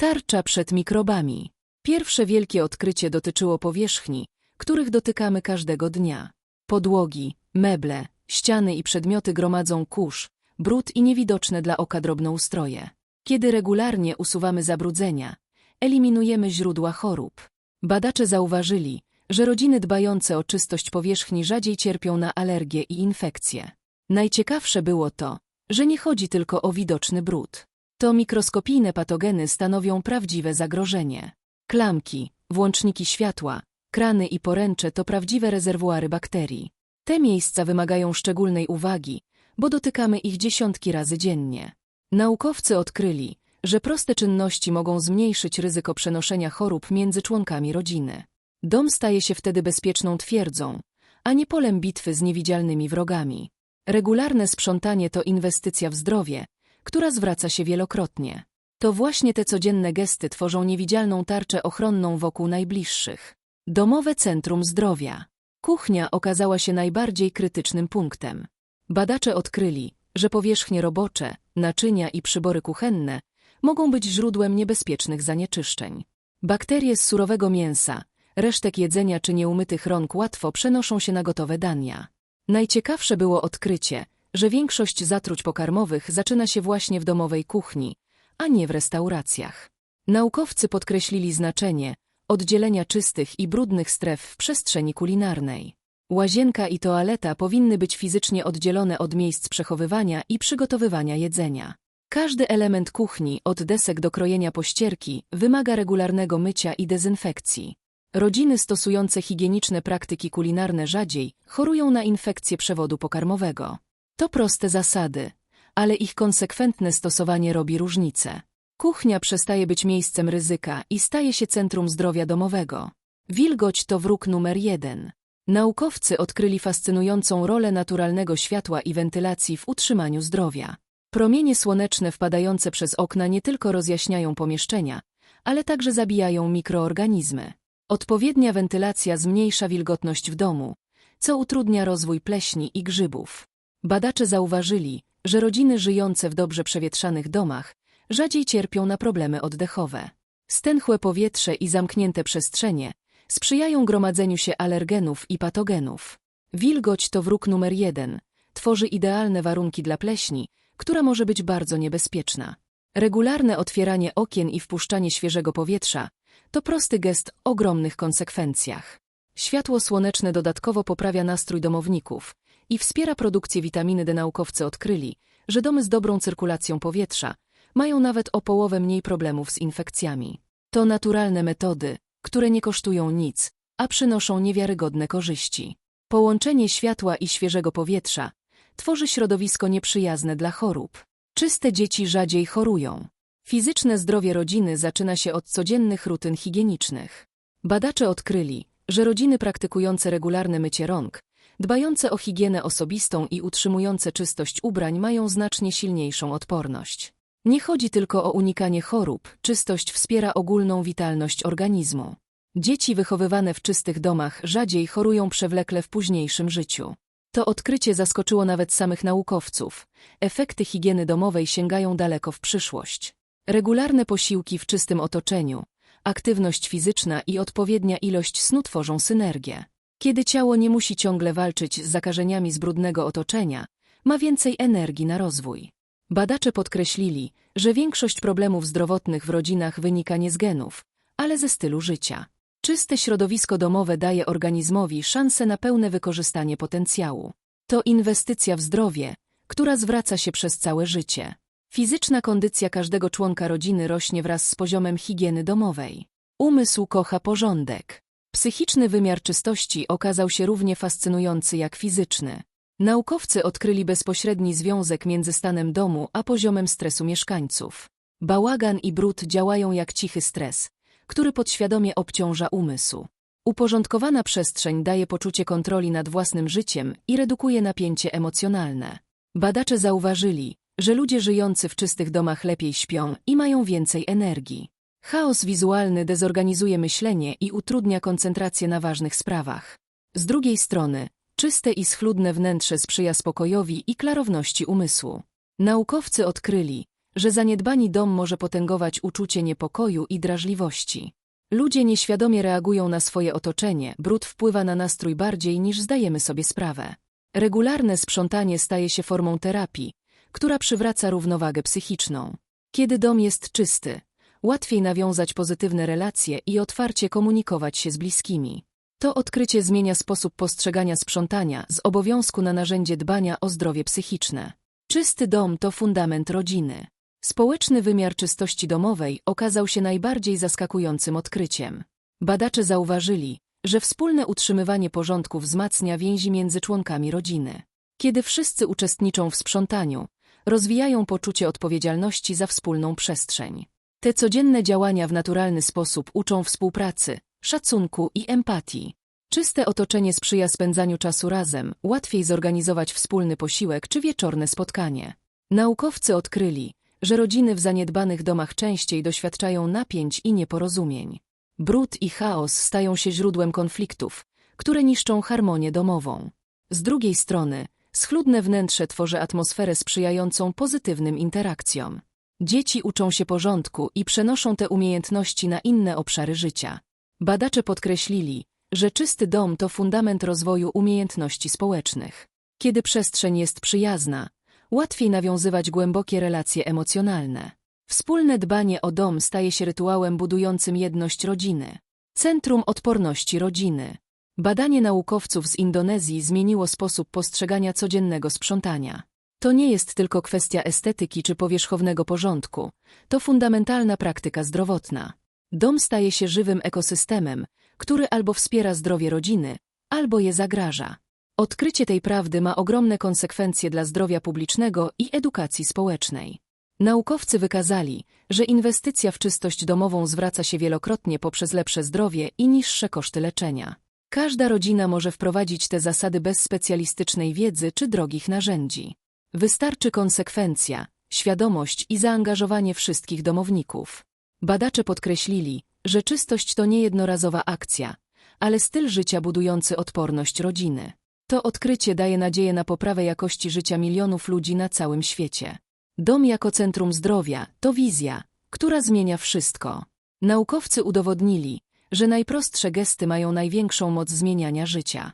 Tarcza przed mikrobami. Pierwsze wielkie odkrycie dotyczyło powierzchni, których dotykamy każdego dnia. Podłogi, meble, ściany i przedmioty gromadzą kurz, brud i niewidoczne dla oka drobnoustroje. Kiedy regularnie usuwamy zabrudzenia, eliminujemy źródła chorób. Badacze zauważyli, że rodziny dbające o czystość powierzchni rzadziej cierpią na alergie i infekcje. Najciekawsze było to, że nie chodzi tylko o widoczny brud. To mikroskopijne patogeny stanowią prawdziwe zagrożenie. Klamki, włączniki światła, krany i poręcze to prawdziwe rezerwuary bakterii. Te miejsca wymagają szczególnej uwagi, bo dotykamy ich dziesiątki razy dziennie. Naukowcy odkryli, że proste czynności mogą zmniejszyć ryzyko przenoszenia chorób między członkami rodziny. Dom staje się wtedy bezpieczną twierdzą, a nie polem bitwy z niewidzialnymi wrogami. Regularne sprzątanie to inwestycja w zdrowie, która zwraca się wielokrotnie. To właśnie te codzienne gesty tworzą niewidzialną tarczę ochronną wokół najbliższych. Domowe Centrum Zdrowia. Kuchnia okazała się najbardziej krytycznym punktem. Badacze odkryli, że powierzchnie robocze, naczynia i przybory kuchenne mogą być źródłem niebezpiecznych zanieczyszczeń. Bakterie z surowego mięsa, resztek jedzenia czy nieumytych rąk łatwo przenoszą się na gotowe dania. Najciekawsze było odkrycie, że większość zatruć pokarmowych zaczyna się właśnie w domowej kuchni, a nie w restauracjach. Naukowcy podkreślili znaczenie oddzielenia czystych i brudnych stref w przestrzeni kulinarnej. Łazienka i toaleta powinny być fizycznie oddzielone od miejsc przechowywania i przygotowywania jedzenia. Każdy element kuchni, od desek do krojenia pościerki, wymaga regularnego mycia i dezynfekcji. Rodziny stosujące higieniczne praktyki kulinarne rzadziej chorują na infekcje przewodu pokarmowego. To proste zasady, ale ich konsekwentne stosowanie robi różnicę. Kuchnia przestaje być miejscem ryzyka i staje się centrum zdrowia domowego. Wilgoć to wróg numer jeden. Naukowcy odkryli fascynującą rolę naturalnego światła i wentylacji w utrzymaniu zdrowia. Promienie słoneczne wpadające przez okna nie tylko rozjaśniają pomieszczenia, ale także zabijają mikroorganizmy. Odpowiednia wentylacja zmniejsza wilgotność w domu, co utrudnia rozwój pleśni i grzybów. Badacze zauważyli, że rodziny żyjące w dobrze przewietrzanych domach rzadziej cierpią na problemy oddechowe. Stęchłe powietrze i zamknięte przestrzenie sprzyjają gromadzeniu się alergenów i patogenów. Wilgoć to wróg numer jeden, tworzy idealne warunki dla pleśni, która może być bardzo niebezpieczna. Regularne otwieranie okien i wpuszczanie świeżego powietrza to prosty gest o ogromnych konsekwencjach. Światło słoneczne dodatkowo poprawia nastrój domowników i wspiera produkcję witaminy D. Naukowcy odkryli, że domy z dobrą cyrkulacją powietrza mają nawet o połowę mniej problemów z infekcjami. To naturalne metody, które nie kosztują nic, a przynoszą niewiarygodne korzyści. Połączenie światła i świeżego powietrza tworzy środowisko nieprzyjazne dla chorób. Czyste dzieci rzadziej chorują. Fizyczne zdrowie rodziny zaczyna się od codziennych rutyn higienicznych. Badacze odkryli, że rodziny praktykujące regularne mycie rąk, dbające o higienę osobistą i utrzymujące czystość ubrań mają znacznie silniejszą odporność. Nie chodzi tylko o unikanie chorób, czystość wspiera ogólną witalność organizmu. Dzieci wychowywane w czystych domach rzadziej chorują przewlekle w późniejszym życiu. To odkrycie zaskoczyło nawet samych naukowców. Efekty higieny domowej sięgają daleko w przyszłość. Regularne posiłki w czystym otoczeniu, aktywność fizyczna i odpowiednia ilość snu tworzą synergię. Kiedy ciało nie musi ciągle walczyć z zakażeniami z brudnego otoczenia, ma więcej energii na rozwój. Badacze podkreślili, że większość problemów zdrowotnych w rodzinach wynika nie z genów, ale ze stylu życia. Czyste środowisko domowe daje organizmowi szansę na pełne wykorzystanie potencjału. To inwestycja w zdrowie, która zwraca się przez całe życie. Fizyczna kondycja każdego członka rodziny rośnie wraz z poziomem higieny domowej. Umysł kocha porządek. Psychiczny wymiar czystości okazał się równie fascynujący jak fizyczny. Naukowcy odkryli bezpośredni związek między stanem domu a poziomem stresu mieszkańców. Bałagan i brud działają jak cichy stres, który podświadomie obciąża umysł. Uporządkowana przestrzeń daje poczucie kontroli nad własnym życiem i redukuje napięcie emocjonalne. Badacze zauważyli, że ludzie żyjący w czystych domach lepiej śpią i mają więcej energii. Chaos wizualny dezorganizuje myślenie i utrudnia koncentrację na ważnych sprawach. Z drugiej strony, czyste i schludne wnętrze sprzyja spokojowi i klarowności umysłu. Naukowcy odkryli, że zaniedbani dom może potęgować uczucie niepokoju i drażliwości. Ludzie nieświadomie reagują na swoje otoczenie, brud wpływa na nastrój bardziej niż zdajemy sobie sprawę. Regularne sprzątanie staje się formą terapii, która przywraca równowagę psychiczną. Kiedy dom jest czysty, łatwiej nawiązać pozytywne relacje i otwarcie komunikować się z bliskimi. To odkrycie zmienia sposób postrzegania sprzątania z obowiązku na narzędzie dbania o zdrowie psychiczne. Czysty dom to fundament rodziny. Społeczny wymiar czystości domowej okazał się najbardziej zaskakującym odkryciem. Badacze zauważyli, że wspólne utrzymywanie porządku wzmacnia więzi między członkami rodziny. Kiedy wszyscy uczestniczą w sprzątaniu, rozwijają poczucie odpowiedzialności za wspólną przestrzeń. Te codzienne działania w naturalny sposób uczą współpracy, szacunku i empatii. Czyste otoczenie sprzyja spędzaniu czasu razem, łatwiej zorganizować wspólny posiłek czy wieczorne spotkanie. Naukowcy odkryli, że rodziny w zaniedbanych domach częściej doświadczają napięć i nieporozumień. Brud i chaos stają się źródłem konfliktów, które niszczą harmonię domową. Z drugiej strony, schludne wnętrze tworzy atmosferę sprzyjającą pozytywnym interakcjom. Dzieci uczą się porządku i przenoszą te umiejętności na inne obszary życia. Badacze podkreślili, że czysty dom to fundament rozwoju umiejętności społecznych. Kiedy przestrzeń jest przyjazna, łatwiej nawiązywać głębokie relacje emocjonalne. Wspólne dbanie o dom staje się rytuałem budującym jedność rodziny. Centrum Odporności Rodziny. Badanie naukowców z Indonezji zmieniło sposób postrzegania codziennego sprzątania. To nie jest tylko kwestia estetyki czy powierzchownego porządku, to fundamentalna praktyka zdrowotna. Dom staje się żywym ekosystemem, który albo wspiera zdrowie rodziny, albo je zagraża. Odkrycie tej prawdy ma ogromne konsekwencje dla zdrowia publicznego i edukacji społecznej. Naukowcy wykazali, że inwestycja w czystość domową zwraca się wielokrotnie poprzez lepsze zdrowie i niższe koszty leczenia. Każda rodzina może wprowadzić te zasady bez specjalistycznej wiedzy czy drogich narzędzi. Wystarczy konsekwencja, świadomość i zaangażowanie wszystkich domowników. Badacze podkreślili, że czystość to nie jednorazowa akcja, ale styl życia budujący odporność rodziny. To odkrycie daje nadzieję na poprawę jakości życia milionów ludzi na całym świecie. Dom jako centrum zdrowia to wizja, która zmienia wszystko. Naukowcy udowodnili, że najprostsze gesty mają największą moc zmieniania życia.